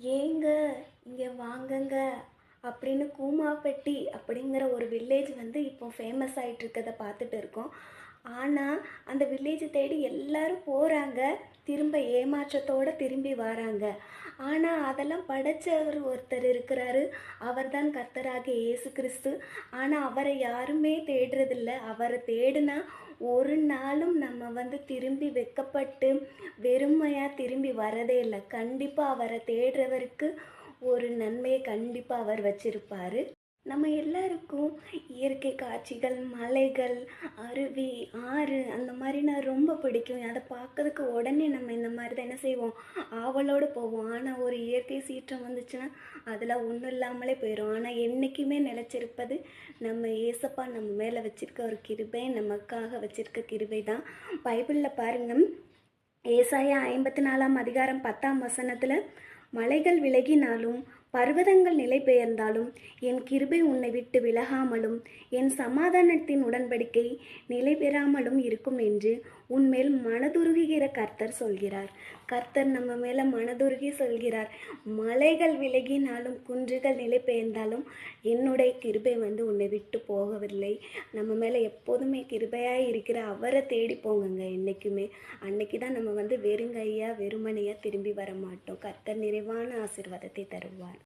ஏங்க இங்கே வாங்கங்க அப்படின்னு கூமாப்பட்டி அப்படிங்கிற ஒரு வில்லேஜ் வந்து இப்போ ஃபேமஸ் ஆகிட்டு இருக்கதை பார்த்துட்டு இருக்கோம். ஆனால் அந்த வில்லேஜை தேடி எல்லாரும் போகிறாங்க திரும்ப ஏமாற்றத்தோடு திரும்பி வராங்க. ஆனால் அதெல்லாம் படைச்சவர் ஒருத்தர் இருக்கிறாரு. அவர் தான் கர்த்தராக இயேசு கிறிஸ்து. ஆனால் அவரை யாருமே தேடுறதில்ல. அவரை தேடினா ஒரு நாளும் நம்ம வந்து திரும்பி வெக்கப்பட்டு வெறுமையாக திரும்பி வரதே இல்லை. கண்டிப்பாக அவரை தேடுறவருக்கு ஒரு நன்மையை கண்டிப்பாக அவர் வச்சுருப்பார். நம்ம எல்லாருக்கும் இயற்கை காட்சிகள் மலைகள் அருவி ஆறு அந்த மாதிரினா ரொம்ப பிடிக்கும். அதை பார்க்கறதுக்கு உடனே நம்ம இந்த மாதிரி தான் என்ன செய்வோம்? ஆவலோடு போவோம். ஆனால் ஒரு இயற்கை சீற்றம் வந்துச்சுன்னா அதில் ஒன்றும் இல்லாமலே போயிடும் ஆனால் என்றைக்குமே நிலச்சிருப்பது நம்ம ஏசப்பா நம்ம மேலே வச்சிருக்க ஒரு கிருபை நமக்காக வச்சிருக்க கிருபை தான். பைபிளில் பாருங்கள் ஏசாயா ஐம்பத்தி நாலாம் அதிகாரம் பத்தாம் வசனத்தில் மலைகள் விலகினாலும் பர்வதங்கள் நிலை பெயர்ந்தாலும் என் கிருபை உன்னை விட்டு விலகாமலும் என் சமாதானத்தின் உடன்படிக்கை நிலை பெறாமலும் இருக்கும் என்று உன்மேல் மனதுருகுகிற கர்த்தர் சொல்கிறார். கர்த்தர் நம்ம மேலே மனதுருகி சொல்கிறார் மலைகள் விலகினாலும் குன்றுகள் நிலை பெயர்ந்தாலும் என்னுடைய கிருபை வந்து உன்னை விட்டு போகவில்லை. நம்ம மேலே எப்போதுமே கிருபையாக இருக்கிற அவரை தேடி போங்கங்க என்றைக்குமே அன்னைக்கு தான் நம்ம வந்து வெறுங்கையாக வெறுமனையாக திரும்பி வர மாட்டோம் கர்த்தர் நிறைவான ஆசீர்வாதத்தை தருவார்.